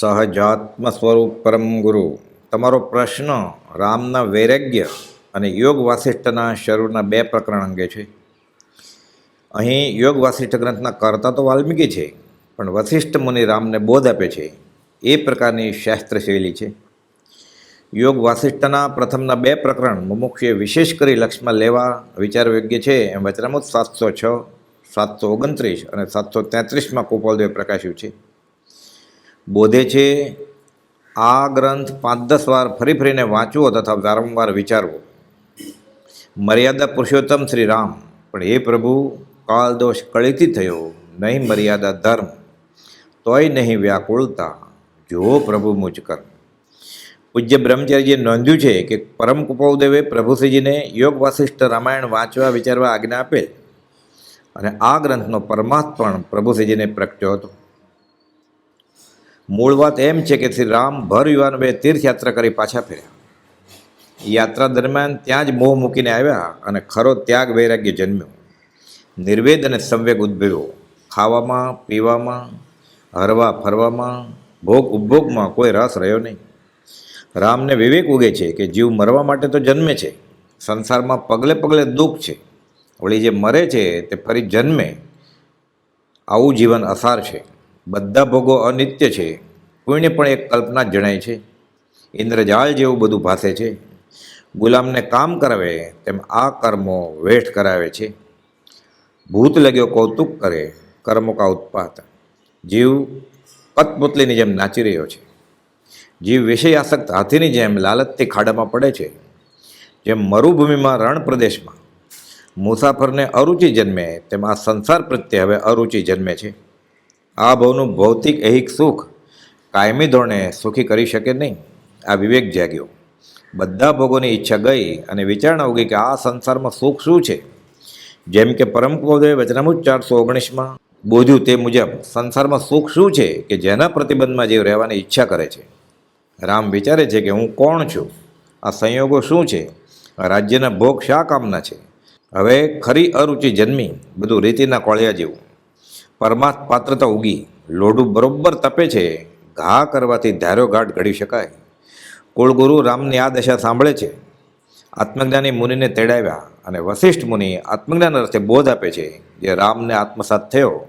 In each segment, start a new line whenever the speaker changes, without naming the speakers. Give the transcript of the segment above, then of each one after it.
સહજાત્મ સ્વરૂપ પરમ ગુરુ. તમારો પ્રશ્ન રામના વૈરાગ્ય અને યોગ વાસિષ્ઠના શરૂના બે પ્રકરણ અંગે છે. અહીં યોગ વાસિષ્ઠ ગ્રંથના કર્તા તો વાલ્મીકી છે, પણ વસિષ્ઠ મુનિ રામને બોધ આપે છે. એ પ્રકારની શાસ્ત્ર શૈલી છે. યોગ વાસિષ્ઠના પ્રથમના બે પ્રકરણ મુમુક્ષે વિશેષ કરી લક્ષમાં લેવા વિચાર યોગ્ય છે. એમ વચનામૃત સાતસો છ, સાતસો ઓગણત્રીસ અને સાતસો તેત્રીસમાં કુપાલદેવે પ્રકાશ્યું છે. બોધે છે, આ ગ્રંથ પાંચ દસ વાર ફરી ફરીને વાંચવો તથા વારંવાર વિચારવો. મર્યાદા પુરુષોત્તમ શ્રી રામ પણ એ પ્રભુ કાળદોષ કળીથી થયો, નહીં મર્યાદા ધર્મ, તોય નહીં વ્યાકુળતા. જો પ્રભુ મુચકર પૂજ્ય બ્રહ્મચારીજીએ નોંધ્યું છે કે પરમ કુપાલદેવે પ્રભુશ્રીજીને યોગ વાસિષ્ઠ રામાયણ વાંચવા વિચારવા આજ્ઞા આપેલ અને આ ગ્રંથનો પરમાર્થ પણ પ્રભુશ્રીજીને પ્રગટ્યો હતો. મૂળ વાત એમ છે કે શ્રી રામ ભર યુવાન બે તીર્થયાત્રા કરી પાછા ફર્યા. યાત્રા દરમિયાન ત્યાં જ મોહ મૂકીને આવ્યા અને ખરો ત્યાગ વૈરાગ્ય જન્મ્યો. નિર્વેદ અને સંવેગ ઉદ્ભવ્યો. ખાવામાં, પીવામાં, હરવા, ફરવામાં, ભોગ ઉપભોગમાં કોઈ રસ રહ્યો નહીં. રામને વિવેક ઉગે છે કે જીવ મરવા માટે તો જન્મે છે. સંસારમાં પગલે પગલે દુઃખ છે. વળી જે મરે છે તે ફરી જન્મે. આવું જીવન અસાર છે. બધા ભોગો અનિત્ય છે. કોઈને પણ એક કલ્પના જણાય છે. ઇન્દ્રજાળ જેવું બધું ભાસે છે. ગુલામને કામ કરાવે તેમ આ કર્મો વેઠ કરાવે છે. ભૂત લગ્યો કૌતુક કરે, કર્મો કા ઉત્પાત. જીવ પતપુતલીની જેમ નાચી રહ્યો છે. જીવ વિષયાસક્ત હાથીની જેમ લાલચથી ખાડામાં પડે છે. જેમ મરુભૂમિમાં રણ પ્રદેશમાં. મુસાફરને અરુચિ જન્મે તેમ આ સંસાર પ્રત્યે હવે અરુચિ જન્મે છે. આ ભવનું ભૌતિક અહિક સુખ કાયમી ધોરણે સુખી કરી શકે નહીં. આ વિવેક જાગ્યો. બધા ભોગોની ઈચ્છા ગઈ અને વિચારણા ઉગી કે આ સંસારમાં સુખ શું છે? જેમ કે પરમ કૌદે વચનામુજ ચારસો ઓગણીસમાં બોધ્યું તે મુજબ સંસારમાં સુખ શું છે કે જેના પ્રતિબંધમાં જીવ રહેવાની ઈચ્છા કરે છે? રામ વિચારે છે કે હું કોણ છું? આ સંયોગો શું છે? રાજ્યના ભોગ શા કામના છે? હવે ખરી અરુચિ જન્મી બધું રીતિના કોળિયા જેવું. પરમાર્થ પાત્રતા ઉગી. લોઢું બરોબર તપે છે. ઘા કરવાથી ધાર્યો ઘાટ ઘડી શકાય. કુળગુરુ રામની આ દશા સાંભળે છે. આત્મજ્ઞાની મુનિને તેડાવ્યા અને વશિષ્ઠ મુનિ આત્મજ્ઞાન અર્થે બોધ આપે છે જે રામને આત્મસાત થયો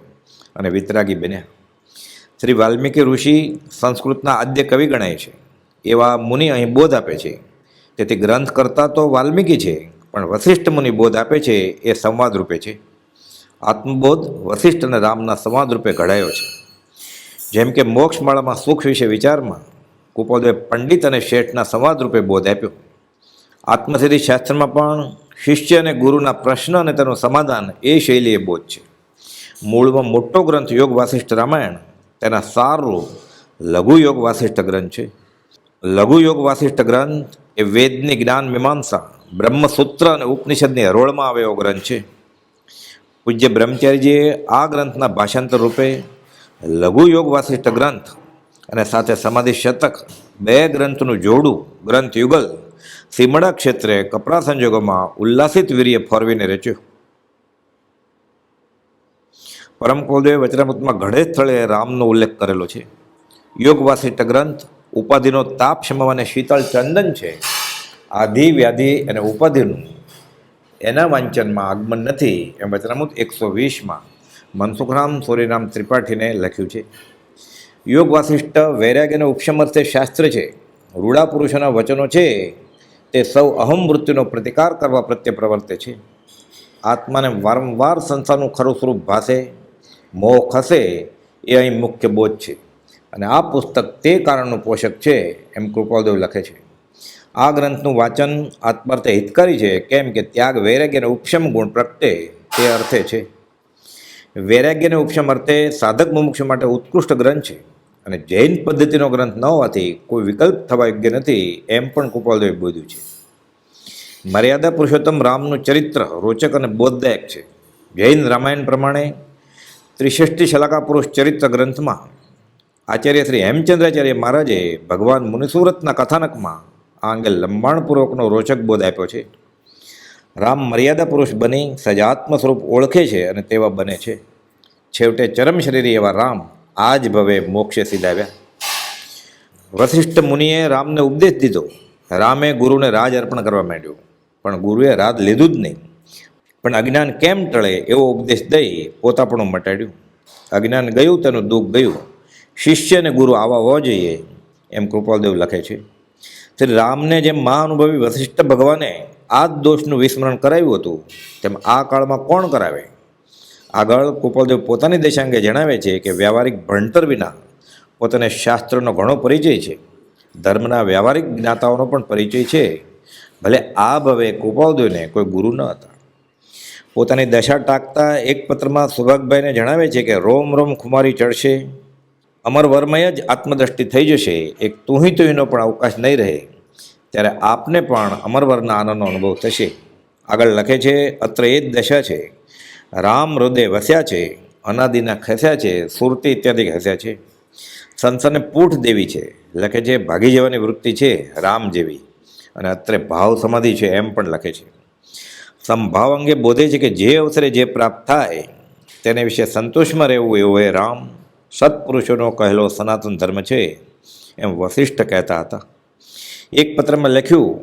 અને વિતરાગી બન્યા. શ્રી વાલ્મીકી ઋષિ સંસ્કૃતના આદ્ય કવિ ગણાય છે. એવા મુનિ અહીં બોધ આપે છે. તેથી ગ્રંથ કરતા તો વાલ્મીકી છે, પણ વશિષ્ઠ મુનિ બોધ આપે છે એ સંવાદ રૂપે છે. આત્મબોધ વશિષ્ઠ અને રામના સંવાદ રૂપે ઘડાયો છે. જેમ કે મોક્ષમાળામાં સુખ વિશે વિચારમાં કુપોદે પંડિત અને શેઠના સંવાદ રૂપે બોધ આપ્યો. આત્મસિદ્ધિ શાસ્ત્રમાં પણ શિષ્ય અને ગુરુના પ્રશ્ન અને તેનું સમાધાન એ શૈલીએ બોધ છે. મૂળમાં મોટો ગ્રંથ યોગ વાસિષ્ઠ રામાયણ, તેના સારરૂપ લઘુ યોગ વાસિષ્ઠ ગ્રંથ છે. લઘુ યોગ વાસિષ્ઠ ગ્રંથ એ વેદની જ્ઞાન મીમાંસા, બ્રહ્મસૂત્ર અને ઉપનિષદની હરોળમાં આવેલો ગ્રંથ છે. પૂજ્ય બ્રહ્મચારીજીએ આ ગ્રંથના ભાષાંતર રૂપે લઘુ યોગ વાસિષ્ઠ ગ્રંથ અને સાથે સમાધિ શતક બે ગ્રંથનું જોડું ગ્રંથ યુગલ સીમડા ક્ષેત્રે કપરા સંજોગોમાં ઉલ્લાસિત વીર્ય ફોરવીને રચ્યું. પરમ કુલદેવે વચનામૃતમાં ઘણે સ્થળે રામનો ઉલ્લેખ કરેલો છે. યોગ વાસિષ્ઠ ગ્રંથ ઉપાધિનો તાપ શમાવાને શીતળ ચંદન છે. આધિ વ્યાધિ અને ઉપાધિનું એના વાંચનમાં આગમન નથી. એમ વચનામૃત એકસો વીસમાં મનસુખરામ સૂર્યરામ ત્રિપાઠીને લખ્યું છે. યોગ વાસિષ્ઠ વૈરાગ્યનો ઉપસમર્થ શાસ્ત્ર છે. રૂડા પુરુષોના વચનો છે. તે સૌ અહમ મૃત્યુનો પ્રતિકાર કરવા પ્રત્યે પ્રવર્તે છે. આત્માને વારંવાર સંસારનું ખરું સ્વરૂપ ભાસે. મોહ ખસે. એ અહીં મુખ્ય બોધ છે. અને આ પુસ્તક તે કારણનું પોષક છે, એમ કૃપાલદેવ લખે છે. આ ગ્રંથનું વાંચન આત્માર્થે હિતકારી છે. કેમ કે ત્યાગ વૈરાગ્ય અને ઉપશમ ગુણ પ્રગટે તે અર્થે છે. વૈરાગ્યને ઉપશમ અર્થે સાધક મુમુક્ષ માટે ઉત્કૃષ્ટ ગ્રંથ છે. અને જૈન પદ્ધતિનો ગ્રંથ ન હોવાથી કોઈ વિકલ્પ થવા યોગ્ય નથી એમ પણ કૃપાલદેવે બોધ્યું છે. મર્યાદા પુરુષોત્તમ રામનું ચરિત્ર રોચક અને બોધદાયક છે. જૈન રામાયણ પ્રમાણે ત્રિષષ્ઠી શલાકા પુરુષ ચરિત્ર ગ્રંથમાં આચાર્ય શ્રી હેમચંદ્રાચાર્ય મહારાજે ભગવાન મુનિસુરતના કથાનકમાં આ અંગે લંબાણપૂર્વકનો રોચક બોધ આપ્યો છે. રામ મર્યાદા પુરુષ બની સજાત્મ સ્વરૂપ ઓળખે છે અને તેવા બને છે. છેવટે ચરમ શરીરી એવા રામ આ જ ભવે મોક્ષે સીધાવ્યા. વશિષ્ઠ મુનિએ રામને ઉપદેશ દીધો. રામે ગુરુને રાજ અર્પણ કરવા માંડ્યું. પણ ગુરુએ રાજ લીધું જ નહીં. પણ અજ્ઞાન કેમ ટળે એવો ઉપદેશ દઈ પોતાપણું મટાડ્યું. અજ્ઞાન ગયું તેનું દુઃખ ગયું. શિષ્ય અને ગુરુ આવા હોવા જોઈએ એમ કૃપાલદેવ લખે છે. શ્રી રામને જેમ મહાનુભવી વશિષ્ઠ ભગવાને આ જ દોષનું વિસ્મરણ કરાવ્યું હતું, તેમ આ કાળમાં કોણ કરાવે? આગળ કૃપાલદેવ પોતાની દેશાંગે જણાવે છે કે વ્યવહારિક ભણતર વિના પોતાને શાસ્ત્રનો ઘણો પરિચય છે. ધર્મના વ્યવહારિક જ્ઞાતાઓનો પણ પરિચય છે. ભલે આ ભવે કૃપાલદેવને કોઈ ગુરુ ન હતા. પોતાની દશા ટાંકતા એક પત્રમાં સુભાગભાઈને જણાવે છે કે રોમ રોમ ખુમારી ચડશે. અમર વર્મય જ આત્મદ્રષ્ટિ થઈ જશે. એક તુહી તુહીનો પણ અવકાશ નહીં રહે. ત્યારે આપને પણ અમરવરના આનંદનો અનુભવ થશે. આગળ લખે છે, અત્ર એ જ દશા છે. રામ હૃદય વસ્યા છે. અનાદિના ખસ્યા છે. સુરતી ઇત્યાદિ ખસ્યા છે. સંસારને પૂઠ દેવી છે. લખે છે, ભાગી જવાની વૃત્તિ છે. રામ જેવી. અને અત્રે ભાવ સમાધિ છે. એમ પણ લખે છે. સંભાવ અંગે બોધે છે કે જે અવસરે જે પ્રાપ્ત થાય, તેને વિશે સંતોષમાં રહેવું એવું હોય રામ. સત્પુરુષોનો કહેલો સનાતન ધર્મ છે એમ વશિષ્ઠ કહેતા હતા. એક પત્રમાં લખ્યું,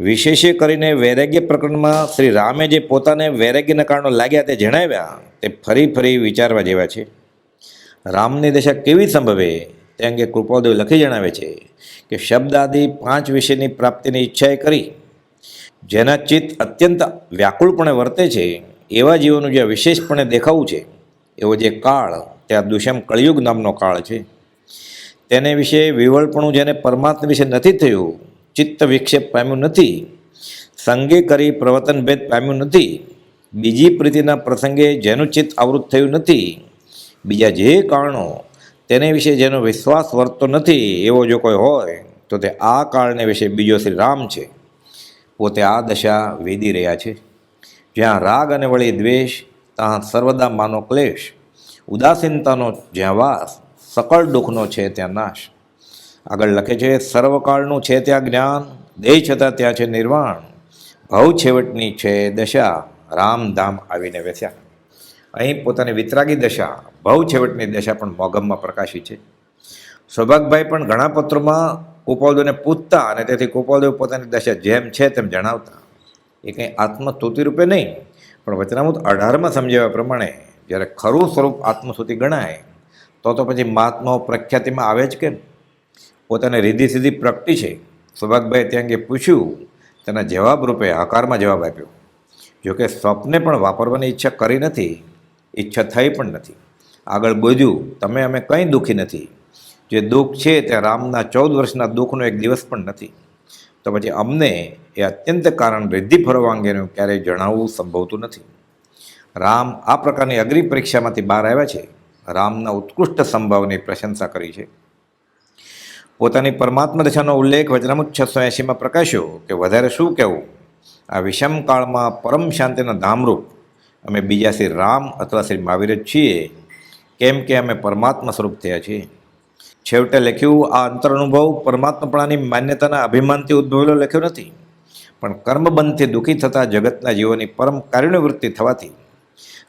વિશેષે કરીને વૈરાગ્ય પ્રકરણમાં શ્રી રામે જે પોતાને વૈરાગ્યના કારણો લાગ્યા તે જણાવ્યા, તે ફરી ફરી વિચારવા જેવા છે. રામની દશા કેવી સંભવે? તે અંગે કૃપાદેવ લખી જણાવે છે કે શબ્દ પાંચ વિષયની પ્રાપ્તિની ઈચ્છાએ કરી. જેના ચિત્ત અત્યંત વ્યાકુળપણે વર્તે છે, એવા જીવોનું જે વિશેષપણે દેખાવું છે, એવો જે કાળ તે આ દુષ્યમ કળિયુગ નામનો કાળ છે. તેને વિશે વિવળપણું જેને પરમાત્મા વિશે નથી થયું, ચિત્ત વિક્ષેપ પામ્યું નથી, સંગે કરી પ્રવર્તનભેદ પામ્યું નથી, બીજી પ્રીતિના પ્રસંગે જેનું ચિત્ત આવૃત થયું નથી, બીજા જે કારણો તેને વિશે જેનો વિશ્વાસ વર્તતો નથી એવો જો કોઈ હોય, તો તે આ કાળને વિશે બીજો શ્રી રામ છે. પોતે આ દશા વેદી રહ્યા છે. જ્યાં રાગ અને વળી દ્વેષ, ત્યાં સર્વદા માનો ક્લેશ ઉદાસીનતાનો જ્યાં વાસ સકળ દુઃખનો છે ત્યાં નાશ. આગળ લખે છે, સર્વકાળનું છે ત્યાં જ્ઞાન દેહ છતાં ત્યાં છે નિર્વાણ. ભવ છેવટની છે દશા. રામધામ આવીને વેસ્યા અહીં પોતાની વિતરાગી દશા, ભવ છેવટની દશા પણ મોગમમાં પ્રકાશી છે. સૌભાગભાઈ પણ ઘણા પત્રોમાં કુપાલદેવને પૂછતા અને તેથી કુપાલદેવ પોતાની દશા જેમ છે તેમ જણાવતા. એ કંઈ આત્મસ્તુતિ રૂપે નહીં, પણ વચનામૃત અઢારમાં સમજાવ્યા પ્રમાણે જ્યારે ખરું સ્વરૂપ આત્મસ્તુતિ ગણાય, તો તો પછી મહાત્માઓ પ્રખ્યાતિમાં આવે જ કેમ? પોતાને રીધી સીધી પ્રગટી છે. સૌભાગભાઈ તે અંગે પૂછ્યું, તેના જવાબ રૂપે હકારમાં જવાબ આપ્યો, જોકે સ્વપ્ને પણ વાપરવાની ઈચ્છા કરી નથી, ઈચ્છા થઈ પણ નથી. આગળ બોજ્યું તમે અમે કંઈ દુઃખી નથી. જે દુઃખ છે તે રામના ચૌદ વર્ષના દુઃખનો એક દિવસ પણ નથી. તો પછી અમને એ અત્યંત કારણ રિદ્ધિ ફરવા અંગેનું ક્યારેય જણાવવું સંભવતું નથી. રામ આ પ્રકારની અગ્નિ પરીક્ષામાંથી બહાર આવ્યા છે. રામના ઉત્કૃષ્ટ સંભાવની પ્રશંસા કરી છે. પોતાની પરમાત્મા દશાનો ઉલ્લેખ વચનામુત છસો એંશીમાં પ્રકાશ્યો કે વધારે શું કહેવું? આ વિષમ કાળમાં પરમ શાંતિના ધામરૂપ. અમે બીજા શ્રી રામ અથવા શ્રી મહાવીર જ છીએ. કેમ કે અમે પરમાત્મા સ્વરૂપ થયા છીએ. છેવટે લખ્યું, આ અંતર અનુભવ પરમાત્માપણાની માન્યતાના અભિમાનથી ઉદ્ભવેલો લખ્યો નથી. પણ કર્મબંધથી દુઃખી થતા જગતના જીવોની પરમ કારુણ્યવૃત્તિ થવાથી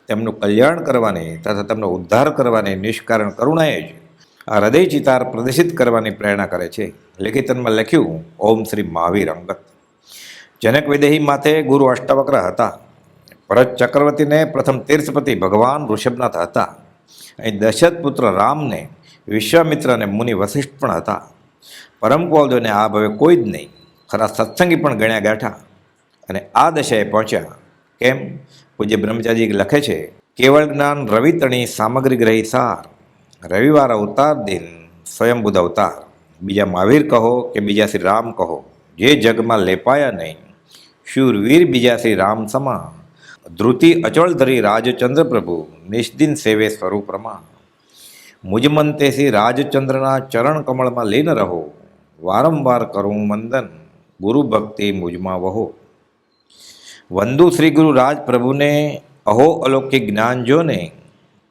તેમનું કલ્યાણ કરવાની તથા તેમનો ઉદ્ધાર કરવાની નિષ્કારણ કરુણાએ જ આ હૃદય ચિતાર પ્રદર્શિત કરવાની પ્રેરણા કરે છે. લેખિતનમાં લખ્યું, ઓમ શ્રી મહાવીર અંગત. જનક વિદેહી માથે ગુરુ અષ્ટાવક્ર હતા. ભરત ચક્રવર્તીને પ્રથમ તીર્થપતિ ભગવાન ઋષભનાથ હતા. અહીં દશરથ પુત્ર રામને વિશ્વામિત્ર અને મુનિ વશિષ્ઠ પણ હતા. પરમ કૌલદેવને આ ભવે કોઈ જ નહીં, ખરા સત્સંગી પણ ગણ્યા ગાંઠા અને આ દશાએ પહોંચ્યા. કેમ? પૂજ્ય બ્રહ્મચારી લખે છે, કેવળ જ્ઞાન રવિતણી સામગ્રી ગ્રહી સાર, રવિવાર અવતાર દિન સ્વયંબુદ્ધ અવતાર. બીજા મહાવીર કહો કે બીજા શ્રી રામ કહો, જે જગમાં લેપાયા નહીં, શૂરવીર બીજા શ્રી રામ સમા ધ્રુતિ અચળ ધરી રાજચંદ્ર પ્રભુ નિષ્દિન સેવે સ્વરૂપ રમા મુજમંતે શ્રી રાજચંદ્રના ચરણ કમળમાં લીન રહો, વારંવાર કરું મંદન, ગુરુ ભક્તિ મુજમાં વહો. વંદુ શ્રી ગુરુ રાજ પ્રભુને, અહો અલૌકિક જ્ઞાન જોને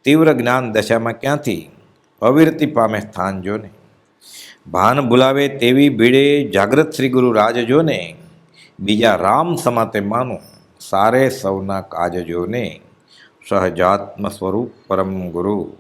તીવ્ર જ્ઞાન દશામાં ક્યાંથી? અવિરતિ પામે સ્થાન જોને ભાન ભૂલાવે તેવી ભીડે જાગ્રત શ્રી ગુરુ રાજ જોને બીજા રામ સમાતે માનો, સારે સૌના કાજ જોને સહજાત્મ સ્વરૂપ પરમ ગુરુ.